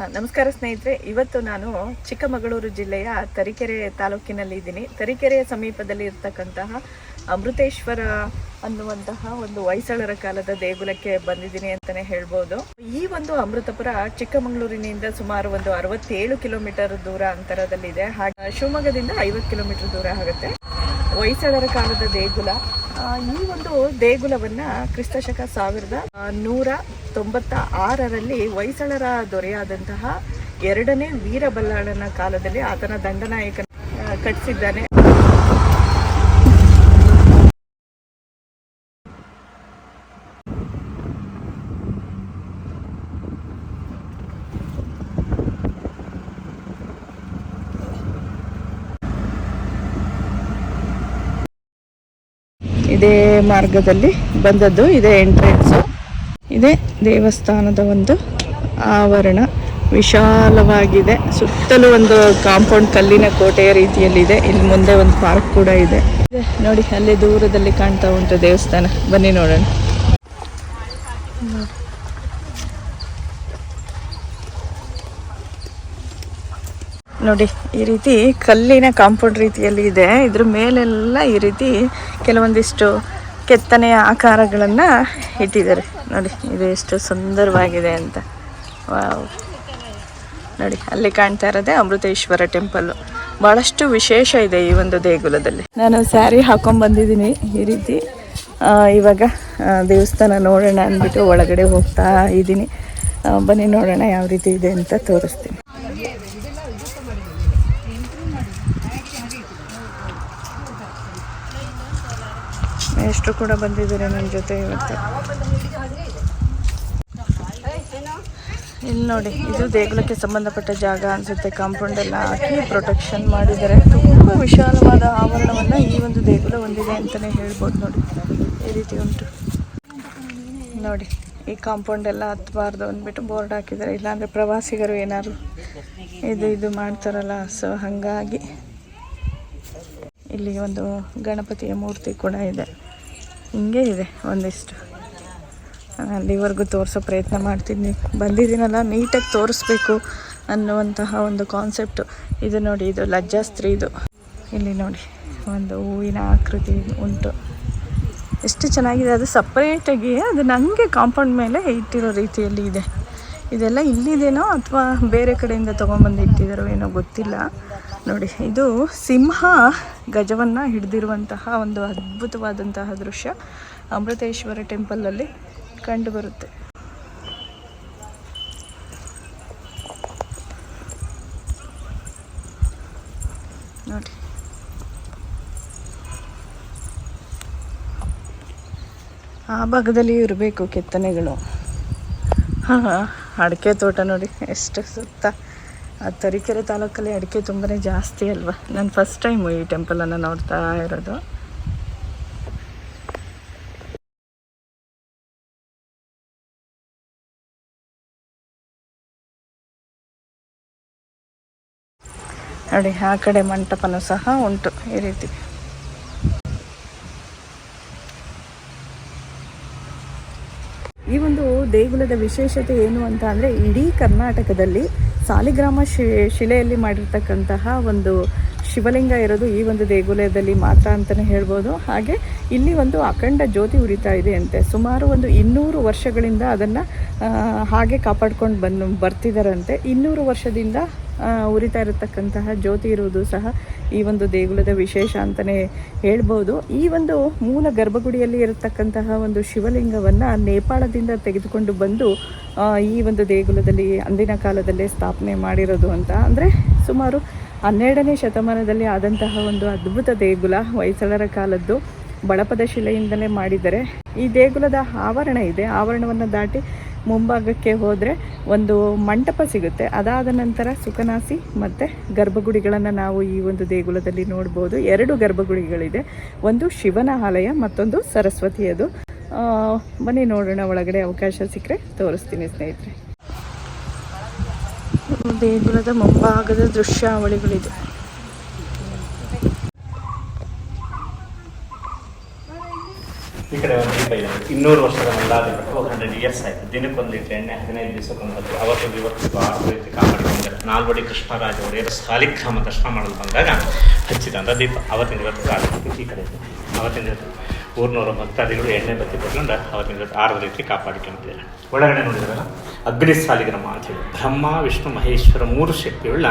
ನಮಸ್ಕಾರ ಸ್ನೇಹಿತರೆ. ಇವತ್ತು ನಾನು ಚಿಕ್ಕಮಗಳೂರು ಜಿಲ್ಲೆಯ ತರೀಕೆರೆ ತಾಲೂಕಿನಲ್ಲಿ ಇದ್ದೀನಿ. ತರೀಕೆರೆಯ ಸಮೀಪದಲ್ಲಿ ಇರ್ತಕ್ಕಂತಹ ಅಮೃತೇಶ್ವರ ಅನ್ನುವಂತಹ ಒಂದು ಹೊಯ್ಸಳರ ಕಾಲದ ದೇಗುಲಕ್ಕೆ ಬಂದಿದ್ದೀನಿ ಅಂತಲೇ ಹೇಳ್ಬೋದು. ಈ ಒಂದು ಅಮೃತಪುರ ಚಿಕ್ಕಮಗಳೂರಿನಿಂದ ಸುಮಾರು ಒಂದು ಅರವತ್ತೇಳು ಕಿಲೋಮೀಟರ್ ದೂರ ಅಂತರದಲ್ಲಿದೆ. ಹಾಗೆ ಶಿವಮೊಗ್ಗದಿಂದ ಐವತ್ತು ಕಿಲೋಮೀಟರ್ ದೂರ ಆಗುತ್ತೆ. ಹೊಯ್ಸಳರ ಕಾಲದ ದೇಗುಲ ಈ ಒಂದು ದೇಗುಲವನ್ನ ಕ್ರಿಸ್ತಶಕ ಸಾವಿರದ ನೂರ ತೊಂಬತ್ತ ಆರರಲ್ಲಿ ಹೊಯ್ಸಳರ ದೊರೆಯಾದಂತಹ ಎರಡನೇ ವೀರಬಲ್ಲಾಳನ ಕಾಲದಲ್ಲಿ ಆತನ ದಂಡನಾಯಕನ ಕಟ್ಟಿಸಿದ್ದಾನೆ. ಮಾರ್ಗದಲ್ಲಿ ಬಂದದ್ದು. ಇದೆ ಎಂಟ್ರೆನ್ಸ್ ಇದೆ ದೇವಸ್ಥಾನದ ಒಂದು ಆವರಣ. ವಿಶಾಲವಾಗಿದೆ. ಸುತ್ತಲೂ ಒಂದು ಕಾಂಪೌಂಡ್ ಕಲ್ಲಿನ ಕೋಟೆಯ ರೀತಿಯಲ್ಲಿದೆ. ಇಲ್ಲಿ ಮುಂದೆ ಒಂದು ಪಾರ್ಕ್ ಕೂಡ ಇದೆ. ನೋಡಿ, ಅಲ್ಲಿ ದೂರದಲ್ಲಿ ಕಾಣ್ತಾ ಉಂಟು ದೇವಸ್ಥಾನ. ಬನ್ನಿ ನೋಡೋಣ. ನೋಡಿ, ಈ ರೀತಿ ಕಲ್ಲಿನ ಕಾಂಪೌಂಡ್ ರೀತಿಯಲ್ಲಿ ಇದೆ. ಇದ್ರ ಮೇಲೆಲ್ಲ ಈ ರೀತಿ ಕೆಲವೊಂದಿಷ್ಟು ಕೆತ್ತನೆಯ ಆಕಾರಗಳನ್ನು ಇಟ್ಟಿದ್ದಾರೆ. ನೋಡಿ, ಇದು ಎಷ್ಟು ಸುಂದರವಾಗಿದೆ ಅಂತ. ವಾವ್. ನೋಡಿ, ಅಲ್ಲಿ ಕಾಣ್ತಾ ಇರೋದೇ ಅಮೃತೇಶ್ವರ ಟೆಂಪಲ್ಲು ಭಾಳಷ್ಟು ವಿಶೇಷ ಇದೆ ಈ ಒಂದು ದೇಗುಲದಲ್ಲಿ. ನಾನು ಸ್ಯಾರಿ ಹಾಕೊಂಡ್ ಬಂದಿದ್ದೀನಿ ಈ ರೀತಿ. ಇವಾಗ ದೇವಸ್ಥಾನ ನೋಡೋಣ ಅಂದ್ಬಿಟ್ಟು ಒಳಗಡೆ ಹೋಗ್ತಾ ಇದ್ದೀನಿ ಬನ್ನಿ ನೋಡೋಣ ಯಾವ ರೀತಿ ಇದೆ ಅಂತ ತೋರಿಸ್ತೀನಿ. ಎಷ್ಟು ಕೂಡ ಬಂದಿದ್ದಾರೆ ನನ್ನ ಜೊತೆ ಇವತ್ತು. ಇಲ್ಲಿ ನೋಡಿ, ಇದು ದೇಗುಲಕ್ಕೆ ಸಂಬಂಧಪಟ್ಟ ಜಾಗ ಅನ್ಸುತ್ತೆ. ಕಾಂಪೌಂಡ್ ಎಲ್ಲ ಹಾಕಿ ಪ್ರೊಟೆಕ್ಷನ್ ಮಾಡಿದ್ದಾರೆ. ತುಂಬ ವಿಶಾಲವಾದ ಆವರಣವನ್ನು ಈ ಒಂದು ದೇಗುಲ ಹೊಂದಿದೆ ಅಂತಲೇ ಹೇಳ್ಬೋದು ನೋಡಿ. ಈ ರೀತಿ ಉಂಟು. ನೋಡಿ, ಈ ಕಾಂಪೌಂಡ್ ಎಲ್ಲ ಹತ್ತಬಾರ್ದು ಅಂದ್ಬಿಟ್ಟು ಬೋರ್ಡ್ ಹಾಕಿದ್ದಾರೆ. ಇಲ್ಲಾಂದರೆ ಪ್ರವಾಸಿಗರು ಏನಾದ್ರು ಇದು ಇದು ಮಾಡ್ತಾರಲ್ಲ ಸೊ ಹಾಗಾಗಿ ಇಲ್ಲಿ ಒಂದು ಗಣಪತಿಯ ಮೂರ್ತಿ ಕೂಡ ಇದೆ. ಹಿಂಗೆ ಇದೆ ಒಂದಿಷ್ಟು. ನಾನು ಅಲ್ಲಿವರೆಗೂ ತೋರಿಸೋ ಪ್ರಯತ್ನ ಮಾಡ್ತಿದ್ದೀನಿ ಬಂದಿದ್ದೀನಲ್ಲ, ನೀಟಾಗಿ ತೋರಿಸ್ಬೇಕು ಅನ್ನುವಂತಹ ಒಂದು ಕಾನ್ಸೆಪ್ಟು ಇದು ನೋಡಿ, ಇದು ಲಜ್ಜಾಸ್ತ್ರಿ ಇದು. ಇಲ್ಲಿ ನೋಡಿ, ಒಂದು ಹೂವಿನ ಆಕೃತಿ ಉಂಟು. ಎಷ್ಟು ಚೆನ್ನಾಗಿದೆ, ಅದು ಸಪ್ರೇಟಾಗಿ ಅದು ನನಗೆ ಕಾಂಪೌಂಡ್ ಮೇಲೆ ಇಟ್ಟಿರೋ ರೀತಿಯಲ್ಲಿ ಇದೆ. ಇದೆಲ್ಲ ಇಲ್ಲಿದೇನೋ ಅಥವಾ ಬೇರೆ ಕಡೆಯಿಂದ ತೊಗೊಂಬಂದು ಇಟ್ಟಿದ್ದಾರೋ ಏನೋ ಗೊತ್ತಿಲ್ಲ. ನೋಡಿ, ಇದು ಸಿಂಹ ಗಜವನ್ನು ಹಿಡಿದಿರುವಂತಹ ಒಂದು ಅದ್ಭುತವಾದಂತಹ ದೃಶ್ಯ. ಅಮೃತೇಶ್ವರ ಟೆಂಪಲಲ್ಲಿ ಕಂಡು ಬರುತ್ತೆ. ನೋಡಿ. ಆ ಭಾಗದಲ್ಲಿ ಇರಬೇಕು ಕೆತ್ತನೆಗಳು. ಹಾಂ, ಅಡಿಕೆ ತೋಟ ನೋಡಿ, ಎಷ್ಟು ಸುತ್ತ. ಆ ತರೀಕೆರೆ ತಾಲೂಕಲ್ಲಿ ಅಡಿಕೆ ತುಂಬಾ ಜಾಸ್ತಿ ಅಲ್ವಾ? ನಾನು ಫಸ್ಟ್ ಟೈಮು ಈ ಟೆಂಪಲನ್ನು ನೋಡ್ತಾ ಇರೋದು. ನೋಡಿ, ಆ ಕಡೆ ಮಂಟಪನೂ ಸಹ ಉಂಟು ಈ ರೀತಿ. ಈ ಒಂದು ದೇಗುಲದ ವಿಶೇಷತೆ ಏನು ಅಂತ ಅಂದರೆ ಇಡೀ ಕರ್ನಾಟಕದಲ್ಲಿ ಸಾಲಿಗ್ರಾಮ ಶಿಲೆಯಲ್ಲಿ ಮಾಡಿರ್ತಕ್ಕಂತಹ ಒಂದು ಶಿವಲಿಂಗ ಇರೋದು ಈ ಒಂದು ದೇಗುಲದಲ್ಲಿ ಮಾತ್ರ ಅಂತಲೇ ಹೇಳ್ಬೋದು. ಹಾಗೆ ಇಲ್ಲಿ ಒಂದು ಅಖಂಡ ಜ್ಯೋತಿ ಉರಿತಾ ಇದೆ ಅಂತೆ. ಸುಮಾರು ಒಂದು ಇನ್ನೂರು ವರ್ಷಗಳಿಂದ ಅದನ್ನು ಹಾಗೆ ಕಾಪಾಡ್ಕೊಂಡು ಬಂದು ಬರ್ತಿದ್ದಾರಂತೆ ಇನ್ನೂರು ವರ್ಷದಿಂದ ಉರಿತಾ ಇರತಕ್ಕಂತಹ ಜ್ಯೋತಿ ಇರುವುದು ಸಹ ಈ ಒಂದು ದೇಗುಲದ ವಿಶೇಷ ಅಂತಲೇ ಹೇಳ್ಬೋದು. ಈ ಒಂದು ಮೂಲ ಗರ್ಭಗುಡಿಯಲ್ಲಿ ಇರತಕ್ಕಂತಹ ಒಂದು ಶಿವಲಿಂಗವನ್ನು ನೇಪಾಳದಿಂದ ತೆಗೆದುಕೊಂಡು ಬಂದು ಈ ಒಂದು ದೇಗುಲದಲ್ಲಿ, ಅಂದಿನ ಕಾಲದಲ್ಲೇ ಸ್ಥಾಪನೆ ಮಾಡಿರೋದು ಅಂತ. ಅಂದರೆ ಸುಮಾರು ಹನ್ನೆರಡನೇ ಶತಮಾನದಲ್ಲಿ ಆದಂತಹ ಒಂದು ಅದ್ಭುತ ದೇಗುಲ ಹೊಯ್ಸಳರ ಕಾಲದ್ದು ಬಳಪದ ಶಿಲೆಯಿಂದಲೇ ಮಾಡಿದ್ದಾರೆ ಈ ದೇಗುಲದ ಆವರಣ ಇದೆ. ಆವರಣವನ್ನು ದಾಟಿ ಮುಂಭಾಗಕ್ಕೆ ಹೋದರೆ ಒಂದು ಮಂಟಪ ಸಿಗುತ್ತೆ. ಅದಾದ ನಂತರ ಸುಖನಾಸಿ ಮತ್ತು ಗರ್ಭಗುಡಿಗಳನ್ನು ನಾವು ಈ ಒಂದು ದೇಗುಲದಲ್ಲಿ ನೋಡ್ಬೋದು. ಎರಡು ಗರ್ಭಗುಡಿಗಳಿದೆ. ಒಂದು ಶಿವನ ಆಲಯ, ಮತ್ತೊಂದು ಸರಸ್ವತಿಯದು. ಬನ್ನಿ ನೋಡೋಣ, ಒಳಗಡೆ ಅವಕಾಶ ಸಿಕ್ಕರೆ ತೋರಿಸ್ತೀನಿ ಸ್ನೇಹಿತರೆ. ದೇಗುಲದ ಮುಂಭಾಗದ ದೃಶ್ಯಾವಳಿಗಳಿದೆ. ಕಡೆ ಒಂದು ದೀಪ ಇದೆ. ಇನ್ನೂರು ವರ್ಷದ ಮಲ್ಲಾದಿ ಒಂದು ಹಂಡ್ರೆಡ್ ಇಯರ್ಸ್ ಆಯಿತು ದಿನಕ್ಕೊಂದು ಲೀಟ್ರ್ ಎಣ್ಣೆ ಹದಿನೈದು ದಿವಸಕ್ಕೊಂದು ಅವತ್ತು ಇವತ್ತು ಆರು ರೀತಿ ಕಾಪಾಡಿಕೊಂಡಿದ್ದಾರೆ ನಾಲ್ವಡಿ ಕೃಷ್ಣರಾಜ ಒಡೆಯರು ಸಾಲಿಗ್ರಾಮ ದರ್ಶನ ಮಾಡಲು ಬಂದಾಗ ಹಚ್ಚಿದಂಥ ದೀಪ ಅವತ್ತಿನ ಇವತ್ತು ಈ ಕಡೆ. ಅವತ್ತಿನ ಇವತ್ತು ಊರ್ನೂರು ಭಕ್ತಾದಿಗಳು ಎಣ್ಣೆ ಬತ್ತಿ ಕೊಟ್ಕೊಂಡು ಅವತ್ತಿನ ಇವತ್ತು ಆರು ರೀತಿ ಕಾಪಾಡಿಕೊಂಡಿದ್ದಾರೆ ಒಳಗಡೆ ನೋಡಿದ್ರಲ್ಲ? ಅಗ್ನಿ ಸಾಲಿಗ್ರಾಮ ಹೇಳಿ. ಬ್ರಹ್ಮ, ವಿಷ್ಣು, ಮಹೇಶ್ವರ ಮೂರು ಶಕ್ತಿಯುಳ್ಳ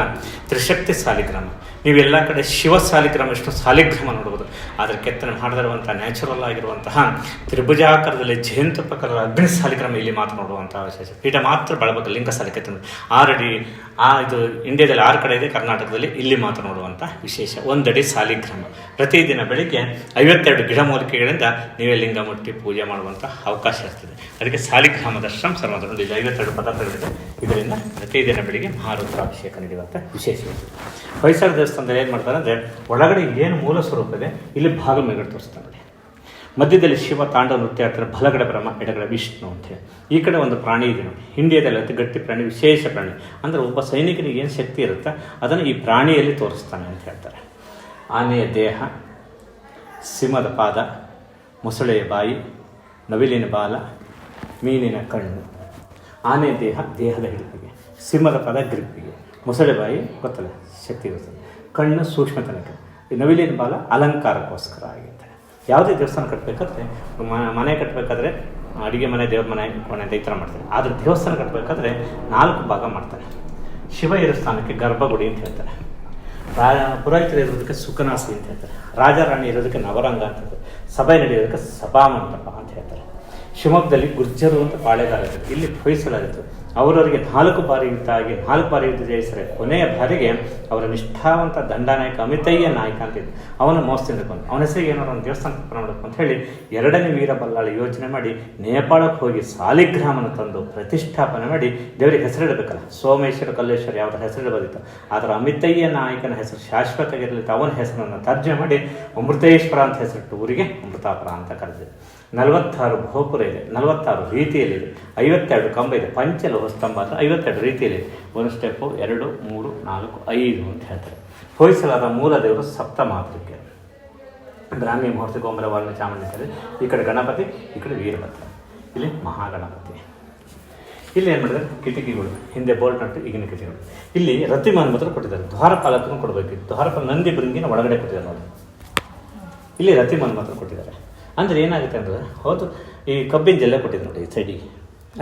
ತ್ರಿಶಕ್ತಿ ಸಾಲಿಗ್ರಾಮ ನೀವೆಲ್ಲ ಕಡೆ ಶಿವ ಸಾಲಿಗ್ರಾಮ ವಿಷ್ಣು ಸಾಲಿಗ್ರಾಮ ನೋಡ್ಬೋದು. ಆದರೆ ಕೆತ್ತನೆ ಮಾಡದಿರುವಂಥ ನ್ಯಾಚುರಲ್ ಆಗಿರುವಂತಹ ತ್ರಿಭುಜಾಕಾರದಲ್ಲಿ ಜಯಂತಪ್ಪ ಪ್ರಕಾರ ಅಗ್ನಿ ಸಾಲಿಗ್ರಾಮ ಇಲ್ಲಿ ಮಾತ್ರ ನೋಡುವಂತಹ ವಿಶೇಷ. ಪೀಠ ಮಾತ್ರ ಬಳಬೇಕು ಲಿಂಗ ಸಾಲಿ ಕೆತ್ತನೆ. ಆರಡಿ, ಆ ಇದು ಇಂಡಿಯಾದಲ್ಲಿ ಆರು ಕಡೆ ಇದೆ, ಕರ್ನಾಟಕದಲ್ಲಿ ಇಲ್ಲಿ ಮಾತ್ರ ನೋಡುವಂಥ ವಿಶೇಷ. ಒಂದಡಿ ಸಾಲಿಗ್ರಾಮ ಪ್ರತಿದಿನ ಬೆಳಿಗ್ಗೆ ಐವತ್ತೆರಡು ಗಿಡಮೂಲಿಕೆಗಳಿಂದ ನೀವೇ ಲಿಂಗ ಪೂಜೆ ಮಾಡುವಂಥ ಅವಕಾಶ ಇರ್ತದೆ. ಅದಕ್ಕೆ ಸಾಲಿಗ್ರಾಮ ದರ್ಶನ ಸರ್ವದ ನೋಡಿ ಇಲ್ಲಿ ಪದ ಪದಾರ್ಥಗಳಿದೆ. ಇದರಿಂದ ಪ್ರತಿದಿನ ಬೆಳಿಗ್ಗೆ ಮಹಾರುದ್ರಾಭಿಷೇಕ ನಡೆಯುವಂಥ ವಿಶೇಷ ಇರ್ತದೆ ಹೊಯ್ಸಳ ದೇವಸ್ಥಾನದಲ್ಲಿ ಏನು ಮಾಡ್ತಾರೆ ಅಂದರೆ ಒಳಗಡೆ ಏನು ಮೂಲ ಸ್ವರೂಪ ಇದೆ, ಇಲ್ಲಿ ಭಾಗ ಮೇಗಡೆ ತೋರಿಸ್ತಾರೆ ನೋಡಿ. ಮಧ್ಯದಲ್ಲಿ ಶಿವ ತಾಂಡವ ನೃತ್ಯ ಆಡ್ತಾರೆ ಬಲಗಡೆ ಬ್ರಹ್ಮ, ಎಡಗಡೆ ವಿಷ್ಣು ಅಂತೇಳಿ ಈ ಕಡೆ ಒಂದು ಪ್ರಾಣಿ ಇದೆ ನೋಡಿ. ಇಂಡಿಯಾದಲ್ಲಿ ಅತಿ ಗಟ್ಟಿ ಪ್ರಾಣಿ, ವಿಶೇಷ ಪ್ರಾಣಿ. ಅಂದರೆ ಒಬ್ಬ ಸೈನಿಕನಿಗೆ ಏನು ಶಕ್ತಿ ಇರುತ್ತೆ ಅದನ್ನು ಈ ಪ್ರಾಣಿಯಲ್ಲಿ ತೋರಿಸ್ತಾನೆ ಅಂತ ಹೇಳ್ತಾರೆ. ಆನೆಯ ದೇಹ, ಸಿಂಹದ ಪಾದ, ಮೊಸಳೆಯ ಬಾಯಿ, ನವಿಲಿನ ಬಾಲ, ಮೀನಿನ ಕಣ್ಣು. ಆನೆ ದೇಹ, ದೇಹದ ಹಿಡಿಪಿಗೆ ಸಿಂಹದ ಪದ ಗ್ರಿಪ್ಪಿಗೆ. ಮೊಸಳೆ ಬಾಯಿ ಗೊತ್ತಲ್ಲ, ಶಕ್ತಿ ಇರುತ್ತೆ ಕಣ್ಣು ಸೂಕ್ಷ್ಮತನಕ್ಕೆ. ಈ ನವಿಲಿನ ಬಾಲ ಅಲಂಕಾರಕ್ಕೋಸ್ಕರ ಆಗಿರುತ್ತೆ. ಯಾವುದೇ ದೇವಸ್ಥಾನ ಕಟ್ಟಬೇಕಾದ್ರೆ ಮನೆ ಕಟ್ಟಬೇಕಾದ್ರೆ ಅಡುಗೆ ಮನೆ, ದೇವ್ರ ಮನೆ, ಕೋಣೆ ಅಂತ ಈ ಥರ ಮಾಡ್ತಾರೆ. ಆದರೆ ದೇವಸ್ಥಾನ ಕಟ್ಟಬೇಕಾದ್ರೆ ನಾಲ್ಕು ಭಾಗ ಮಾಡ್ತಾರೆ. ಶಿವ ಇರೋ ಸ್ಥಾನಕ್ಕೆ ಗರ್ಭಗುಡಿ ಅಂತ ಹೇಳ್ತಾರೆ. ರಾ, ಪುರೋಹಿತರು ಇರೋದಕ್ಕೆ ಸುಖನಾಸಿ ಅಂತ ಹೇಳ್ತಾರೆ. ರಾಜ ರಾಣಿ ಇರೋದಕ್ಕೆ ನವರಂಗ ಅಂತ ಹೇಳ್ತಾರೆ. ಸಭೆ ನಡೆಯೋದಕ್ಕೆ ಸಭಾಮಂಟಪ ಅಂತ ಹೇಳ್ತಾರೆ. ಶಿವಮೊಗ್ಗದಲ್ಲಿ ಗುರ್ಜರು ಅಂತ ಪಾಳೆಗಾರ ಇತ್ತು ಇಲ್ಲಿ ಹೊಯ್ಸಲಾಗಿತ್ತು ಅವರವರಿಗೆ ನಾಲ್ಕು ಬಾರಿ ಯುದ್ಧ ನಾಲ್ಕು ಬಾರಿ ಯುದ್ಧ ಜಯಿಸಿದರೆ ಕೊನೆಯ ಬಾರಿಗೆ ಅವರ ನಿಷ್ಠಾವಂತ ದಂಡನಾಯಕ ಅಮಿತಯ್ಯ ನಾಯಕ ಅಂತ ಇದ್ದು. ಅವನ ಮೋಸದಿಂದ ಬಂದು ಅವನ ಹೆಸರಿಗೆ ಏನಾದ್ರು ಒಂದು ದೇವಸ್ಥಾನ ಸ್ಥಾಪನೆ ಮಾಡಬೇಕು ಅಂತ ಹೇಳಿ ಎರಡನೇ ವೀರಬಲ್ಲಾಳ ಯೋಜನೆ ಮಾಡಿ ನೇಪಾಳಕ್ಕೆ ಹೋಗಿ ಸಾಲಿಗ್ರಾಮನ ತಂದು ಪ್ರತಿಷ್ಠಾಪನೆ ಮಾಡಿ ದೇವರಿಗೆ ಹೆಸರಿಡಬೇಕಲ್ಲ. ಸೋಮೇಶ್ವರ, ಕಲ್ಲೇಶ್ವರ ಯಾವ ಹೆಸರಿಡಬೋದಿತ್ತು ಆದರೆ ಅಮಿತಯ್ಯ ನಾಯಕನ ಹೆಸರು ಶಾಶ್ವತ ಇರಲಿತ್ತು ಅವನ ಹೆಸರನ್ನು ತರ್ಜೆ ಮಾಡಿ ಅಮೃತೇಶ್ವರ ಅಂತ ಹೆಸರಿಟ್ಟು ಊರಿಗೆ ಅಮೃತಾಪುರ ಅಂತ ಕರೆದಿದೆ ನಲವತ್ತಾರು ಗೋಪುರ ಇದೆ, ನಲವತ್ತಾರು ರೀತಿಯಲ್ಲಿದೆ ಐವತ್ತೆರಡು ಕಂಬ ಇದೆ. ಪಂಚಲೋಹ ಸ್ತಂಭ ಅಂದರೆ ಐವತ್ತೆರಡು ರೀತಿಯಲ್ಲಿದೆ ಒಂದು ಸ್ಟೆಪ್ಪು ಎರಡು, ಮೂರು, ನಾಲ್ಕು, ಐದು ಅಂತ ಹೇಳ್ತಾರೆ. ಹೊಯ್ಸಲಾದ ಮೂಲ ದೇವರು ಸಪ್ತ ಮಾತೃಕೆ ಬ್ರಾಹ್ಮಿ ಮುಹೂರ್ತ ಗೋಮರ ವರ್ಣ ಈ ಕಡೆ ಗಣಪತಿ, ಈ ಕಡೆ ವೀರಭದ್ರ. ಇಲ್ಲಿ ಮಹಾಗಣಪತಿ. ಇಲ್ಲಿ ಏನು ಮಾಡಿದ್ರೆ ಕಿಟಕಿಗಳು. ಹಿಂದೆ ಬೋಲ್ಟ್ ನಟ್ಟು ಈಗಿನ ಕಿಟಕಿಗಳು. ಇಲ್ಲಿ ರತಿಮಾನ್ ಮಾತ್ರ ಕೊಟ್ಟಿದ್ದಾರೆ. ದ್ವಾರಪಾಲಕನು ಕೊಡಬೇಕಿತ್ತು ದ್ವಾರಪಾಲ ನಂದಿ ಬೃಂಗಿನ ಒಳಗಡೆ ಕೊಟ್ಟಿದ್ದಾರೆ ನೋಡಿ. ಇಲ್ಲಿ ರತಿಮಾನ್ ಮಾತ್ರ ಕೊಟ್ಟಿದ್ದಾರೆ. ಅಂದರೆ ಏನಾಗುತ್ತೆ ಅಂದರೆ ಹೌದು ಈ ಕಬ್ಬಿನ ಜಲ್ಲೆ ಕೊಟ್ಟಿದ್ದೆ ನೋಡಿ ಈ ಸೈಡಿಗೆ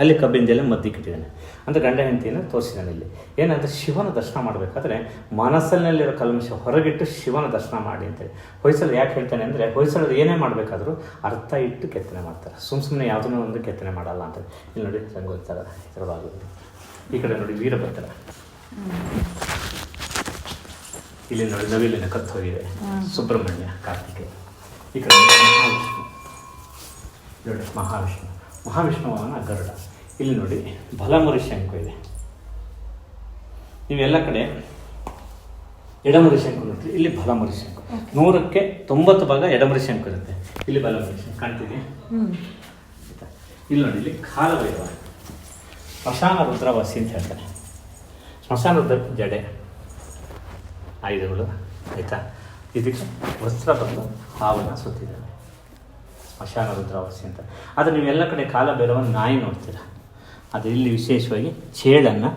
ಅಲ್ಲಿ ಕಬ್ಬಿನ ಜಲ್ಲೆ ಮದ್ದಿಗೆ ಇಟ್ಟಿದ್ದಾನೆ. ಅಂದರೆ ಗಂಡ ಹೆಂಡತಿಯನ್ನು ತೋರಿಸಿದ್ದಾನೆ ಇಲ್ಲಿ. ಏನಂದರೆ ಶಿವನ ದರ್ಶನ ಮಾಡಬೇಕಾದ್ರೆ ಮನಸ್ಸಲ್ಲಿರೋ ಕಲ್ಮಶ ಹೊರಗಿಟ್ಟು ಶಿವನ ದರ್ಶನ ಮಾಡಿ ಅಂತೇಳಿ. ಹೊಯ್ಸಳು ಯಾಕೆ ಹೇಳ್ತಾನೆ ಅಂದರೆ ಹೊಯ್ಸಳರು ಏನೇ ಮಾಡಬೇಕಾದ್ರೂ ಅರ್ಥ ಇಟ್ಟು ಕೆತ್ತನೆ ಮಾಡ್ತಾರೆ. ಸುಮ್ಮ ಸುಮ್ಮನೆ ಯಾವುದನ್ನೂ ಒಂದು ಕೆತ್ತನೆ ಮಾಡಲ್ಲ ಅಂತ ಇಲ್ಲಿ ನೋಡಿ ರಂಗೋಲಿ ಥರ ಭಾಗಗಳು. ಈ ಕಡೆ ನೋಡಿ ವೀರಭದ್ರ. ಇಲ್ಲಿ ನೋಡಿ ನವಿಲಿನ ಕತ್ತು ಹೋಗಿದೆ. ಸುಬ್ರಹ್ಮಣ್ಯ ಕಾರ್ತಿಕೆ ಈ ಕಡೆ ನೋಡಿ ಮಹಾವಿಷ್ಣು. ಮಹಾವಿಷ್ಣುವನ ಗರುಡ. ಇಲ್ಲಿ ನೋಡಿ ಬಲಮುರಿ ಶಂಕು ಇದೆ. ನೀವೆಲ್ಲ ಕಡೆ ಎಡಮುರಿ ಶಂಕು ನೋಡ್ತೀವಿ ಇಲ್ಲಿ ಬಲಮುರಿ ಶಂಕು ನೂರಕ್ಕೆ ತೊಂಬತ್ತು ಭಾಗ ಎಡಮುರಿ ಶಂಕು ಇರುತ್ತೆ. ಇಲ್ಲಿ ಬಲಮುರಿ ಶಂಕು ಕಾಣ್ತೀವಿ ಆಯ್ತಾ? ಇಲ್ಲಿ ನೋಡಿ ಇಲ್ಲಿ ಕಾಲಭೈರವ. ಸ್ಮಶಾನ ರುದ್ರವಾಸಿ ಅಂತ ಹೇಳ್ತಾರೆ. ಸ್ಮಶಾನ ರುದ್ರ ಜಡೆ. ಆಯುಧಗಳು ಆಯಿತಾ? ಇದಕ್ಕೆ ವಸ್ತ್ರ ಬಂದು ಹಾವನ್ನು ಸುತ್ತಿದ್ದಾರೆ. ಸ್ಮಶಾನ ಅಂತ. ಆದರೆ ನೀವೆಲ್ಲ ಕಡೆ ಕಾಲ ಬೇರವ ನಾಯಿ ನೋಡ್ತೀರ? ಅದು ಇಲ್ಲಿ ವಿಶೇಷವಾಗಿ ಚೇಳನ್ನು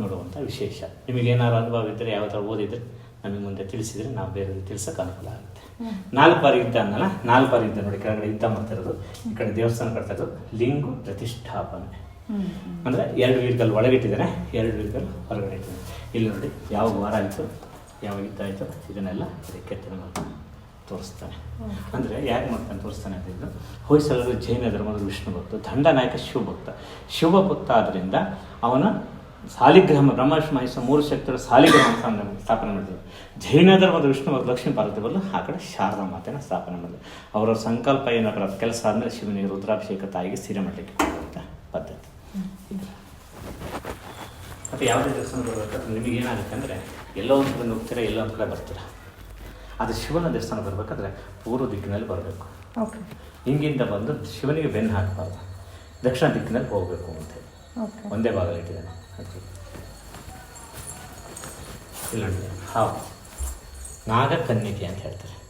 ನೋಡುವಂಥ ವಿಶೇಷ. ನಿಮಗೇನಾದ್ರು ಅನುಭವ ಇದ್ದರೆ ಯಾವ ಥರ ಓದಿದ್ರೆ ನಮಗೆ ಮುಂದೆ ತಿಳಿಸಿದರೆ ನಾವು ಬೇರೆ ತಿಳಿಸೋಕೆ ಅನುಕೂಲ ಆಗುತ್ತೆ. ನಾಲ್ಕು ಬಾರಿ ಇದ್ದ ಅನ್ನಲ್ಲ, ನಾಲ್ಕು ಬಾರಿ ಇದ್ದ ನೋಡಿ, ಕೆಳಗಡೆ ಯುದ್ಧ ಮಾಡ್ತಿರೋದು, ಈ ಕಡೆ ದೇವಸ್ಥಾನ ಕಟ್ತಾ ಇರೋದು ಲಿಂಗು ಪ್ರತಿಷ್ಠಾಪನೆ. ಅಂದರೆ ಎರಡು ವೀರ್ಗಲ್ ಒಳಗಿಟ್ಟಿದ್ದಾನೆ ಎರಡು ವೀರ್ಗಲ್ ಹೊರಗಡೆ ಇಟ್ಟಿದ್ದಾರೆ. ಇಲ್ಲಿ ನೋಡಿ, ಯಾವ ವಾರ ಆಯಿತು, ಯಾವ ಯುದ್ಧ ಆಯಿತು, ಇದನ್ನೆಲ್ಲ ಮಾಡ್ತಾನೆ ತೋರಿಸ್ತಾನೆ. ಅಂದರೆ ಯಾಕೆ ಮಾಡ್ತಾನೆ ತೋರಿಸ್ತಾನೆ ಅಂತ ಇದ್ದು ಹೊಯ್ಸಳರು ಜೈನ ಧರ್ಮದ ವಿಷ್ಣು ಭಕ್ತ ದಂಡನಾಯಕ ಶಿವಭಕ್ತ ಶಿವಭಕ್ತ ಆದ್ದರಿಂದ ಅವನ ಸಾಲಿಗ್ರಹ ಬ್ರಹ್ಮಶ್ ಮಹೇಶ ಮೂರು ಶಕ್ತಿಗಳ ಸಾಲಿಗ್ರಾಮ ಅಂದ- ಸ್ಥಾಪನೆ ಮಾಡಿದ್ರು ಜೈನ ಧರ್ಮದ ವಿಷ್ಣು ಭಕ್ತ ಲಕ್ಷ್ಮೀ ಪಾರ್ವತಿ ಬದಲು ಆ ಕಡೆ ಶಾರದಾ ಮಾತೆನ ಸ್ಥಾಪನೆ ಮಾಡಿದ್ರು ಅವರ ಸಂಕಲ್ಪ ಏನಪ್ಪ ಕೆಲಸ ಆದಮೇಲೆ ಶಿವನಿಗೆ ರುದ್ರಾಭಿಷೇಕ ತಾಯಿಗೆ ಸೀರೆ ಮಾಡಲಿಕ್ಕೆ ಪದ್ಧತಿ. ಮತ್ತು ಯಾವುದೇ ದೇವಸ್ಥಾನ ಬರಬೇಕಾದ್ರೆ ನಿಮಗೆ ಏನಾಗುತ್ತೆ ಅಂದರೆ ಎಲ್ಲೋ ಒಂದು ಕಡೆ ಹೋಗ್ತೀರಾ ಎಲ್ಲೋ ಒಂದು ಕಡೆ ಬರ್ತೀರಾ? ಅದು ಶಿವನ ದೇವಸ್ಥಾನ ಬರಬೇಕಾದ್ರೆ ಪೂರ್ವ ದಿಕ್ಕಿನಲ್ಲಿ ಬರಬೇಕು. ಓಕೆ. ಹಿಂಗಿಂದ ಬಂದು ಶಿವನಿಗೆ ಬೆನ್ನು ಹಾಕಬಾರ್ದು. ದಕ್ಷಿಣ ದಿಕ್ಕಿನಲ್ಲಿ ಹೋಗಬೇಕು ಅಂತ. ಒಂದೇ ಭಾಗ ಇಟ್ಟಿದ್ದಾನೆ. ಇಲ್ಲ ಹಾವು. ನಾಗ ಕನ್ಯಕೆ ಅಂತ ಹೇಳ್ತಾರೆ.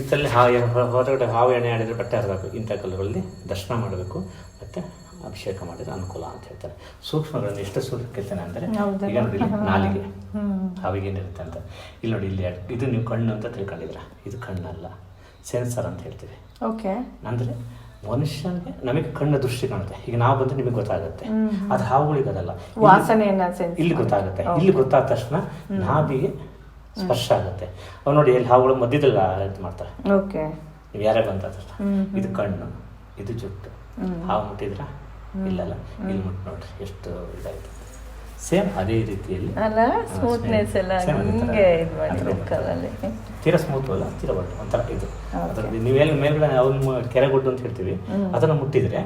ಇತ್ತಲ್ಲಿ ಹಾವು ಹೊರಗಡೆ ಹಾವು ಎಣ್ಣೆ ಆಡಿದರೆ ಬಟ್ಟೆ ಹರಿದಾಕು ಇಂಥ ಕಲ್ಲುಗಳಲ್ಲಿ ದರ್ಶನ ಮಾಡಬೇಕು. ಮತ್ತು ಅಭಿಷೇಕ ಮಾಡಿದ್ರೆ ಅನುಕೂಲ ಅಂತ ಹೇಳ್ತಾರೆ. ಸೂಕ್ಷ್ಮಗಳನ್ನು ಎಷ್ಟು ಕೆತ್ತನೆ ಅಂದರೆ? ಈಗ ನೋಡಿ ನಾಲಿಗೆ. ಅವಾಗೇನಿರುತ್ತೆ ಅಂತ. ಇಲ್ಲಿ ನೋಡಿ ಇಲ್ಲಿ ಇದು ನೀವು ಕಣ್ಣು ಅಂತ ತಿಳ್ಕೊಂಡಿದ್ರ ಇದು ಕಣ್ಣಲ್ಲ. ಸೆನ್ಸರ್ ಅಂತ ಹೇಳ್ತೀವಿ. ಓಕೆ. ಅಂದರೆ ಮನುಷ್ಯನಿಗೆ ನಮಗೆ ಕಣ್ಣು ದೃಷ್ಟಿ ಕಾಣುತ್ತೆ. ಈಗ ನಾವು ಬಂದ್ರೆ ನಿಮಗೆ ಗೊತ್ತಾಗುತ್ತೆ. ಅದು ಹಾವುಗಳಿಗೆ ಅದಲ್ಲ. ಇಲ್ಲಿ- ವಾಸನೆಯನ್ನ ಇಲ್ಲಿ ಗೊತ್ತಾಗುತ್ತೆ. ಇಲ್ಲಿ ಗೊತ್ತಾದ ತಕ್ಷಣ ನಾಭಿಗೆ ಸ್ಪರ್ಶ ಆಗುತ್ತೆ. ಅವ್ ನೋಡಿ ಎಲ್ಲಿ ಹಾವುಗಳು ಮಧ್ಯದಲ್ಲಿ ಇದು ಮಾಡ್ತಾರೆ. ಓಕೆ. ನೀವು ಯಾರೇ ಬಂದ ತಕ್ಷಣ ಇದು ಕಣ್ಣು. ಇದು ಜುಟ್ಟು. ಹಾವು ಮುಟ್ಟಿದ್ರ? ಇಲ್ಲಲ್ಲ ಇಲ್ಲಿ ಮುಟ್ಟು ನೋಡ್ರಿ ಎಷ್ಟು ಇದಾಯ್ತು. ಸೇಮ್ ಅದೇ ರೀತಿಯಲ್ಲಿ. ಅಲ್ಲ ಸ್ಮೂತ್ನೆಸ್ ಎಲ್ಲ ಹಿಂಗೆ ಇದು ಮಾಡಿದ್ರು. ಕಲ್ಲಲ್ಲಿ. ತೀರಾ ಸ್ಮೂತ್ ಅಲ್ಲ ತೀರಾ ಬಟ್ ಒಂಥರ ಇದು. ಅದರಲ್ಲಿ ನೀವೇನು ಮೇಲ್ಗಡೆ ಅವ್ನ ಕೆರೆಗುಡ್ಡು ಅಂತ ಹೇಳ್ತೀವಿ ಅದನ್ನು ಮುಟ್ಟಿದ್ರೆ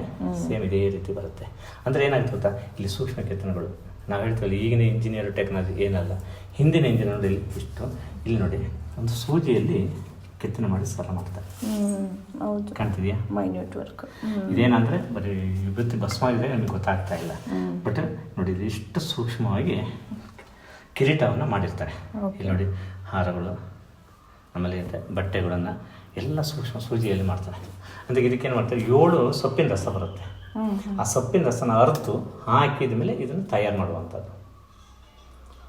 ಸೇಮ್ ಇದೇ ರೀತಿ ಬರುತ್ತೆ. ಅಂದ್ರೆ ಏನಾಯ್ತು ಗೊತ್ತಾ? ಇಲ್ಲಿ ಸೂಕ್ಷ್ಮ ಕೆತ್ತನೆಗಳು. ನಾವು ಹೇಳ್ತೀವಿ ಈಗಿನ ಇಂಜಿನಿಯರ್ ಟೆಕ್ನಾಲಜಿ ಏನಲ್ಲ ಹಿಂದಿನ ಇಂಜಿನಿಯರ್ ಇಲ್ಲಿ ಇಷ್ಟು. ಇಲ್ಲಿ ನೋಡಿ ಒಂದು ಸೂಜಿಯಲ್ಲಿ ಕೆತ್ತನೆ ಮಾಡಿ ಸರ ಮಾಡ್ತಾರೆ. ಹೌದು. ಕಾಣ್ತಿದ್ಯಾ? ಮೈನ್ಯೂಟ್ ವರ್ಕ್ ಇದೇನಂದ್ರೆ ಬರೀ ವಿಭೂತಿ ಭಸ್ಮ ಇದೆ ನಮಗೆ ಗೊತ್ತಾಗ್ತಾ ಇಲ್ಲ. ಬಟ್ ನೋಡಿ ಇದು ಇಷ್ಟು ಸೂಕ್ಷ್ಮವಾಗಿ ಕಿರೀಟವನ್ನು ಮಾಡಿರ್ತಾರೆ. ಇಲ್ಲಿ ನೋಡಿ ಹಾರಗಳು ಆಮೇಲೆ ಇದೆ ಬಟ್ಟೆಗಳನ್ನು ಎಲ್ಲ ಸೂಕ್ಷ್ಮ ಸೂಜಿಯಲ್ಲಿ ಮಾಡ್ತಾರೆ. ಅಂದರೆ ಇದಕ್ಕೇನು ಮಾಡ್ತಾರೆ? ಏಳು ಸೊಪ್ಪಿನ ರಸ ಬರುತ್ತೆ. ಆ ಸೊಪ್ಪಿನ ರಸನ ಅರ್ತು ಹಾಕಿದ ಮೇಲೆ ಇದನ್ನು ತಯಾರು ಮಾಡುವಂಥದ್ದು.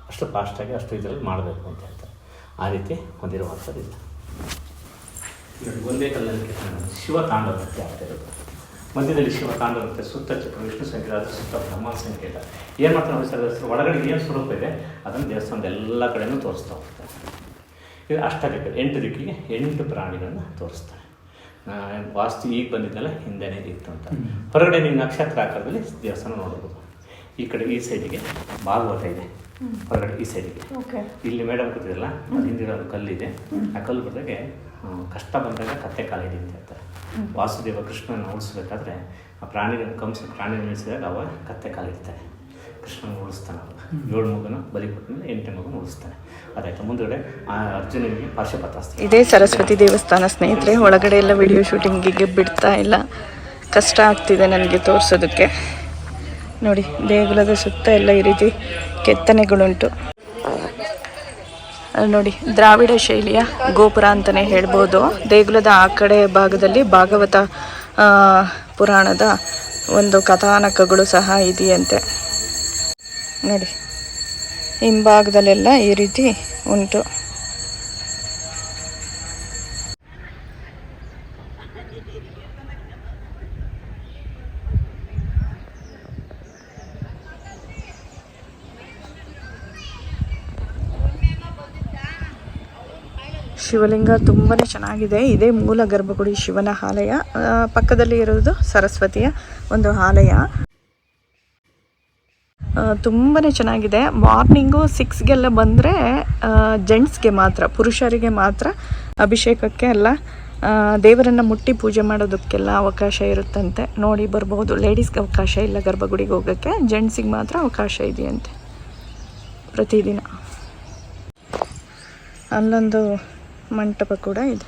ಅಷ್ಟು ಫಾಸ್ಟಾಗಿ ಅಷ್ಟು ಇದರಲ್ಲಿ ಮಾಡಬೇಕು ಅಂತ ಹೇಳ್ತಾರೆ. ಆ ರೀತಿ ಹೊಂದಿರುವಂಥದ್ದು ಇದು ನೋಡಿ ಒಂದೇ ಕಲ್ಲಲ್ಲಿ ಕೆತ್ತನೆ ಮಾಡೋದು. ಶಿವ ತಾಂಡವ ನೃತ್ಯ ಆಗ್ತಾ ಇರೋದು ಮಧ್ಯದಲ್ಲಿ ಶಿವ ನೃತ್ಯ ಸುತ್ತ ಚಕ್ರ ವಿಷ್ಣು ಸಂಕೇತ, ಅದರ ಸುತ್ತ ಬ್ರಹ್ಮ ಸಂಕೇತ. ಏನು ಮಾಡ್ತಾರೆ ಸರ್, ಅದ್ರ ಒಳಗಡೆ ಏನು ಸ್ವರೂಪ ಇದೆ, ಅದನ್ನು ದೇವಸ್ಥಾನದ ಎಲ್ಲ ಕಡೆಯೂ ತೋರಿಸ್ತಾ ಹೋಗ್ತಾರೆ. ಇದು ಅಷ್ಟದಿಕ್ಕ ಎಂಟು ದಿಕ್ಕಿಗೆ ಎಂಟು ಪ್ರಾಣಿಗಳನ್ನು ತೋರಿಸ್ತಾರೆ. ವಾಸ್ತು ಈಗ ಬಂದಿದ್ದೆಲ್ಲ ಹಿಂದೆನೇ ಇತ್ತು ಅಂತ. ಹೊರಗಡೆ ನೀವು ನಕ್ಷತ್ರ ಆಕಾರದಲ್ಲಿ ದೇವಸ್ಥಾನ ನೋಡ್ಬೋದು. ಈ ಕಡೆ, ಈ ಸೈಡಿಗೆ ಭಾಗವತ ಇದೆ. ಹೊರಗಡೆ ಈ ಸೈಡಿಗೆ ಓಕೆ ಇಲ್ಲಿ ಮೇಡಮ್ ಕೂತಿದ್ರಲ್ಲ ಅದು ಹಿಂದಿರೋ ಕಲ್ಲಿದೆ ಆ ಕಲ್ಲು ಬರೆದಾಗೆ ಕಷ್ಟ ಬಂದಾಗ ಕತ್ತೆ ಕಾಲಿದೆ ಅಂತ ಹೇಳ್ತಾರೆ. ವಾಸುದೇವ ಕೃಷ್ಣನ ಉಳಿಸ್ಬೇಕಾದ್ರೆ ಆ ಪ್ರಾಣಿಗಳನ್ನ ಕಂಸ ಪ್ರಾಣಿ ನಿಲ್ಲಿಸಿದಾಗ ಅವ ಕತ್ತೆ ಕಾಲಿಡ್ತಾರೆ ಕೃಷ್ಣನ ಉಳಿಸ್ತಾನೆ ಅವಾಗ ಏಳು ಮಗನ ಬಲಿ ಕೊಟ್ಟಮೇಲೆ ಎಂಟನೇ ಮಗನ ಉಳಿಸ್ತಾನೆ ಅದಾಯ್ತು. ಮುಂದುಗಡೆ ಆ ಅರ್ಜುನಿಗೆ ಪಾರ್ಶ್ವಪಾತ ಇದೇ ಸರಸ್ವತಿ ದೇವಸ್ಥಾನ ಸ್ನೇಹಿತರೆ ಒಳಗಡೆ ಎಲ್ಲ ವಿಡಿಯೋ ಶೂಟಿಂಗಿಗೆ ಬಿಡ್ತಾ ಇಲ್ಲ. ಕಷ್ಟ ಆಗ್ತಿದೆ ನನಗೆ ತೋರಿಸೋದಕ್ಕೆ. ನೋಡಿ ದೇಗುಲದ ಸುತ್ತ ಎಲ್ಲ ಈ ರೀತಿ ಕೆತ್ತನೆಗಳುಂಟು ನೋಡಿ, ದ್ರಾವಿಡ ಶೈಲಿಯ ಗೋಪುರ ಅಂತಲೇ ಹೇಳ್ಬೋದು. ದೇಗುಲದ ಆ ಕಡೆ ಭಾಗದಲ್ಲಿ ಭಾಗವತ ಪುರಾಣದ ಒಂದು ಕಥಾನಕಗಳು ಸಹ ಇದೆಯಂತೆ. ನೋಡಿ, ಹಿಂಭಾಗದಲ್ಲೆಲ್ಲ ಈ ರೀತಿ ಉಂಟು. ಶಿವಲಿಂಗ ತುಂಬಾ ಚೆನ್ನಾಗಿದೆ. ಇದೇ ಮೂಲ ಗರ್ಭಗುಡಿ ಶಿವನ ಆಲಯ. ಪಕ್ಕದಲ್ಲಿ ಇರೋದು ಸರಸ್ವತಿಯ ಒಂದು ಆಲಯ. ತುಂಬಾ ಚೆನ್ನಾಗಿದೆ. ಮಾರ್ನಿಂಗು ಸಿಕ್ಸ್ಗೆಲ್ಲ ಬಂದರೆ ಜೆಂಟ್ಸ್ಗೆ ಮಾತ್ರ, ಪುರುಷರಿಗೆ ಮಾತ್ರ ಅಭಿಷೇಕಕ್ಕೆ ದೇವರನ್ನು ದೇವರನ್ನ ಮುಟ್ಟಿ ಪೂಜೆ ಮಾಡೋದಕ್ಕೆಲ್ಲ ಅವಕಾಶ ಇರುತ್ತಂತೆ. ನೋಡಿ, ಬರ್ಬೋದು. ಲೇಡೀಸ್ಗೆ ಅವಕಾಶ ಇಲ್ಲ ಗರ್ಭಗುಡಿಗೆ ಹೋಗೋಕ್ಕೆ. ಜೆಂಟ್ಸಿಗೆ ಮಾತ್ರ ಅವಕಾಶ ಇದೆಯಂತೆ ಪ್ರತಿದಿನ. ಅಲ್ಲೊಂದು ಮಂಟಪ ಕೂಡ ಇದೆ.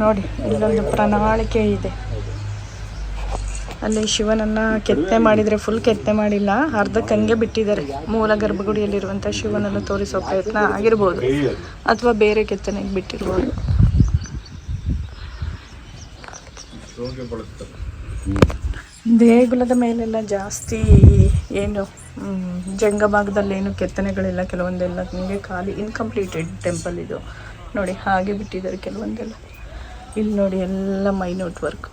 ನೋಡಿ ಇಲ್ಲೊಂದು ಪ್ರಣಾಳಿಕೆ ಇದೆ. ಅಲ್ಲಿ ಶಿವನನ್ನ ಕೆತ್ತನೆ ಮಾಡಿದರೆ ಫುಲ್ ಕೆತ್ತನೆ ಮಾಡಿಲ್ಲ. ಅರ್ಧಕ್ಕೆ ಹಂಗೆ ಬಿಟ್ಟಿದ್ದಾರೆ. ಮೂಲ ಗರ್ಭಗುಡಿಯಲ್ಲಿರುವಂಥ ಶಿವನನ್ನು ತೋರಿಸೋ ಪ್ರಯತ್ನ ಆಗಿರ್ಬೋದು. ಅಥವಾ ಬೇರೆ ಕೆತ್ತನೆಗೆ ಬಿಟ್ಟಿರ್ಬೋದು. ದೇಗುಲದ ಮೇಲೆಲ್ಲ ಜಾಸ್ತಿ ಏನು ಮ್, ಜಂಗ ಭಾಗದಲ್ಲಿ ಏನು ಕೆತ್ತನೆಗಳಿಲ್ಲ. ಕೆಲವೊಂದೆಲ್ಲ ನಿಮಗೆ ಖಾಲಿ ಇನ್ಕಂಪ್ಲೀಟೆಡ್ ಟೆಂಪಲ್ ಇದು. ನೋಡಿ ಹಾಗೆ ಬಿಟ್ಟಿದ್ದಾರೆ ಕೆಲವೊಂದೆಲ್ಲ. ಇಲ್ಲಿ ನೋಡಿ ಎಲ್ಲ ಮೈನೋಟ್ ವರ್ಕ್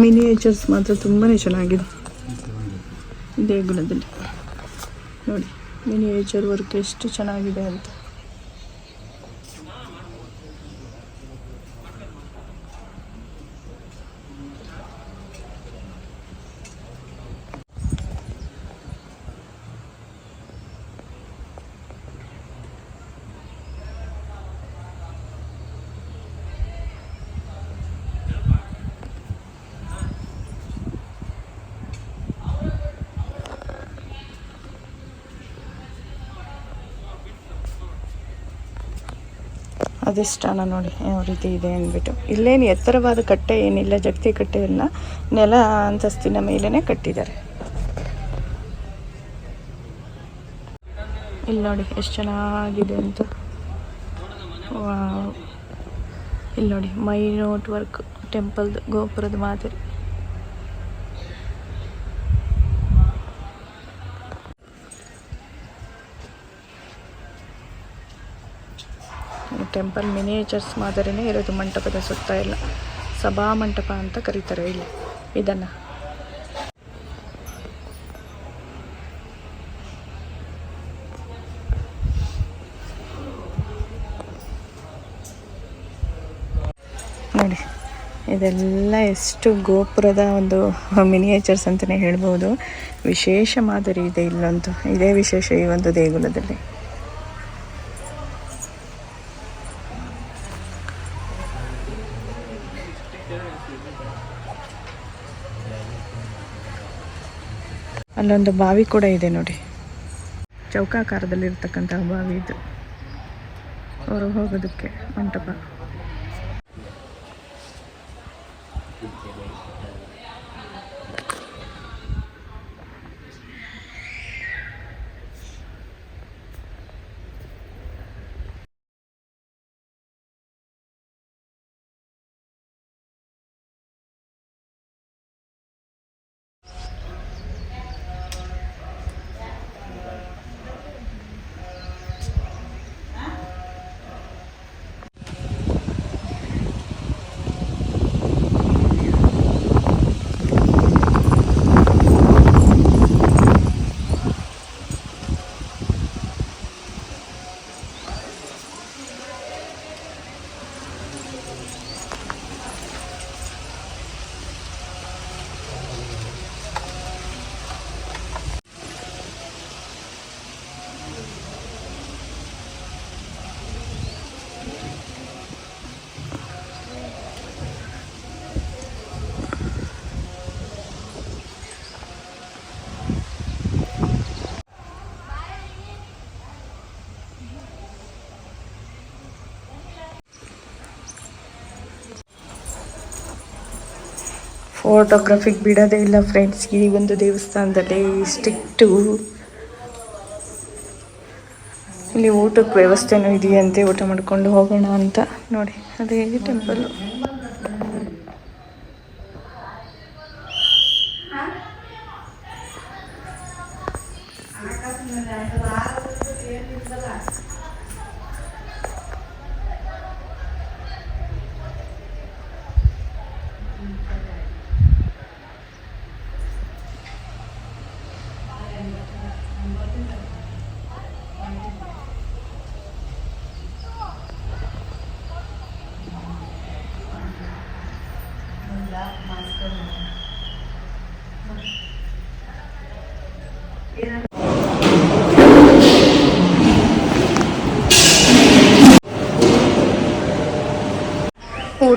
ಮಿನಿಯೇಚರ್ಸ್ ಮಾತ್ರ ತುಂಬಾ ಚೆನ್ನಾಗಿದೆ. ದೇಗುಲದಲ್ಲಿ. ನೋಡಿ ಮಿನಿಯೇಚರ್ ವರ್ಕ್ ಎಷ್ಟು ಚೆನ್ನಾಗಿದೆ ಅಂತ. ಅಧಿಷ್ಠಾನ ನೋಡಿ ಯಾವ ರೀತಿ ಇದೆ ಅಂದ್ಬಿಟ್ಟು. ಇಲ್ಲೇನು ಎತ್ತರವಾದ ಕಟ್ಟೆ ಏನಿಲ್ಲ, ಜಗತಿ ಕಟ್ಟೆಯನ್ನು ನೆಲ ಅಂತಸ್ತಿನ ಮೇಲೇ ಕಟ್ಟಿದ್ದಾರೆ. ಇಲ್ಲಿ ನೋಡಿ, ಎಷ್ಟು ಚೆನ್ನಾಗಿದೆ ಅಂತ. ಇಲ್ಲಿ ನೋಡಿ, ಮೈ ನೋಟ್ ವರ್ಕ್, ಟೆಂಪಲ್ದು ಗೋಪುರದ ಮಾದರಿ. ಟೆಂಪಲ್ ಮಿನಿಯೇಚರ್ಸ್ ಮಾದರಿನೇ ಇರೋದು ಮಂಟಪದ ಸುತ್ತ ಎಲ್ಲ. ಸಭಾ ಮಂಟಪ ಅಂತ ಕರೀತಾರೆ ಇಲ್ಲಿ. ಇದನ್ನು. ನೋಡಿ, ಇದೆಲ್ಲ ಎಷ್ಟು ಗೋಪುರದ ಒಂದು ಮಿನಿಯೇಚರ್ಸ್ ಅಂತಲೇ ಹೇಳ್ಬೋದು. ವಿಶೇಷ ಮಾದರಿ ಇದೆ ಇಲ್ಲಂತೂ ಇದೇ ವಿಶೇಷ ಈ ಒಂದು ದೇಗುಲದಲ್ಲಿ. ಅಲ್ಲೊಂದು ಬಾವಿ ಕೂಡ ಇದೆ ನೋಡಿ. ಚೌಕಾಕಾರದಲ್ಲಿರ್ತಕ್ಕಂತಹ ಬಾವಿ ಇದು. ಅವರು ಹೋಗೋದಕ್ಕೆ ಮಂಟಪ. ಫೋಟೋಗ್ರಫಿಗೆ ಬಿಡೋದೇ ಇಲ್ಲ ಫ್ರೆಂಡ್ಸ್ ಈ ಒಂದು ದೇವಸ್ಥಾನದಲ್ಲಿ ಸ್ಟ್ರಿಕ್ಟು ಇಲ್ಲಿ ಊಟಕ್ಕೆ ವ್ಯವಸ್ಥೆನೂ ಇದೆಯಂತೆ. ಊಟ ಮಾಡ್ಕೊಂಡು ಹೋಗೋಣ ಅಂತ. ನೋಡಿ, ಅದೇ ಟೆಂಪಲ್ಲು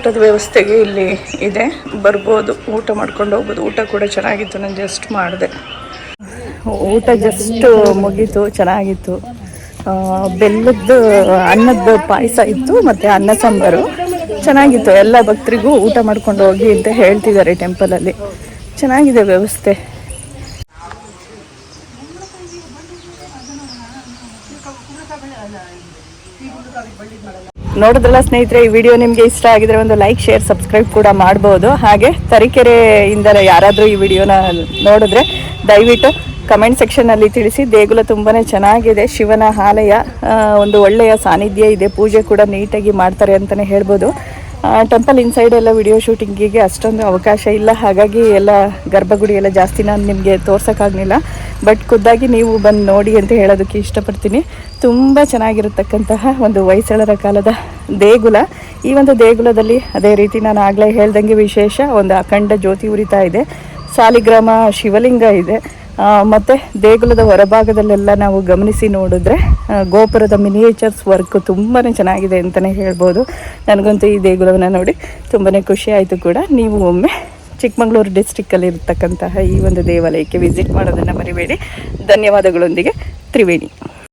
ಊಟದ ವ್ಯವಸ್ಥೆಗೆ ಇಲ್ಲಿ ಇದೆ. ಬರ್ಬೋದು, ಊಟ ಮಾಡ್ಕೊಂಡು ಹೋಗ್ಬೋದು. ಊಟ ಕೂಡ ಚೆನ್ನಾಗಿತ್ತು, ನಾನು ಜಸ್ಟ್ ಮಾಡಿದೆ. ಊಟ ಜಸ್ಟ್ ಮುಗೀತು, ಚೆನ್ನಾಗಿತ್ತು. ಬೆಲ್ಲದ್ದು ಅನ್ನದ ಪಾಯಸ ಇತ್ತು, ಮತ್ತು ಅನ್ನ ಸಾಂಬಾರು. ಚೆನ್ನಾಗಿತ್ತು. ಎಲ್ಲ ಭಕ್ತರಿಗೂ ಊಟ ಮಾಡ್ಕೊಂಡು ಹೋಗಿ ಅಂತ ಹೇಳ್ತಿದ್ದಾರೆ ಟೆಂಪಲಲ್ಲಿ ಚೆನ್ನಾಗಿದೆ ವ್ಯವಸ್ಥೆ. ನೋಡಿದ್ರಲ್ಲ ಸ್ನೇಹಿತರೆ, ಈ ವಿಡಿಯೋ ನಿಮಗೆ ಇಷ್ಟ ಆಗಿದ್ರೆ ಒಂದು ಲೈಕ್ ಶೇರ್ ಸಬ್ಸ್ಕ್ರೈಬ್ ಕೂಡ ಮಾಡ್ಬೋದು. ಹಾಗೆ ತರೀಕೆರೆಯಿಂದ ಯಾರಾದರೂ ಈ ವಿಡಿಯೋನ ನೋಡಿದ್ರೆ ದಯವಿಟ್ಟು ಕಮೆಂಟ್ ಸೆಕ್ಷನಲ್ಲಿ ತಿಳಿಸಿ. ದೇಗುಲ ತುಂಬಾ ಚೆನ್ನಾಗಿದೆ. ಶಿವನ ಆಲಯ ಒಂದು ಒಳ್ಳೆಯ ಸಾನ್ನಿಧ್ಯ ಇದೆ. ಪೂಜೆ ಕೂಡ ನೀಟಾಗಿ ಮಾಡ್ತಾರೆ ಅಂತಲೇ ಹೇಳ್ಬೋದು. ಟೆಂಪಲ್ ಇನ್ಸೈಡ್ ಎಲ್ಲ ವಿಡಿಯೋ ಶೂಟಿಂಗಿಗೆ ಅಷ್ಟೊಂದು ಅವಕಾಶ ಇಲ್ಲ. ಹಾಗಾಗಿ ಎಲ್ಲ ಗರ್ಭಗುಡಿ ಎಲ್ಲ ಜಾಸ್ತಿ ನಾನು ನಿಮಗೆ ತೋರ್ಸೋಕ್ಕಾಗಲಿಲ್ಲ. ಬಟ್ ಖುದ್ದಾಗಿ ನೀವು ಬಂದು ನೋಡಿ ಅಂತ ಹೇಳೋದಕ್ಕೆ ಇಷ್ಟಪಡ್ತೀನಿ. ತುಂಬ ಚೆನ್ನಾಗಿರತಕ್ಕಂತಹ ಒಂದು ಹೊಯ್ಸಳರ ಕಾಲದ ದೇಗುಲ. ಈ ಒಂದು ದೇಗುಲದಲ್ಲಿ ಅದೇ ರೀತಿ ನಾನು ಆಗಲೇ ಹೇಳ್ದಂಗೆ ವಿಶೇಷ ಒಂದು ಅಖಂಡ ಜ್ಯೋತಿ ಉರಿತಾ ಇದೆ. ಸಾಲಿಗ್ರಾಮ ಶಿವಲಿಂಗ ಇದೆ. ಮತ್ತು ದೇಗುಲದ ಹೊರಭಾಗದಲ್ಲೆಲ್ಲ ನಾವು ಗಮನಿಸಿ ನೋಡಿದ್ರೆ ಗೋಪುರದ ಮಿನಿಯೇಚರ್ಸ್ ವರ್ಕ್ ತುಂಬಾ ಚೆನ್ನಾಗಿದೆ ಅಂತಲೇ ಹೇಳ್ಬೋದು. ನನಗಂತೂ ಈ ದೇಗುಲವನ್ನು ನೋಡಿ ತುಂಬಾ ಖುಷಿ ಆಯಿತು ಕೂಡ. ನೀವು ಒಮ್ಮೆ ಚಿಕ್ಕಮಗಳೂರು ಡಿಸ್ಟಿಕ್ಕಲ್ಲಿ ಇರತಕ್ಕಂತಹ ಈ ಒಂದು ದೇವಾಲಯಕ್ಕೆ ವಿಸಿಟ್ ಮಾಡೋದನ್ನು ಮರಿಬೇಡಿ. ಧನ್ಯವಾದಗಳೊಂದಿಗೆ ತ್ರಿವೇಣಿ.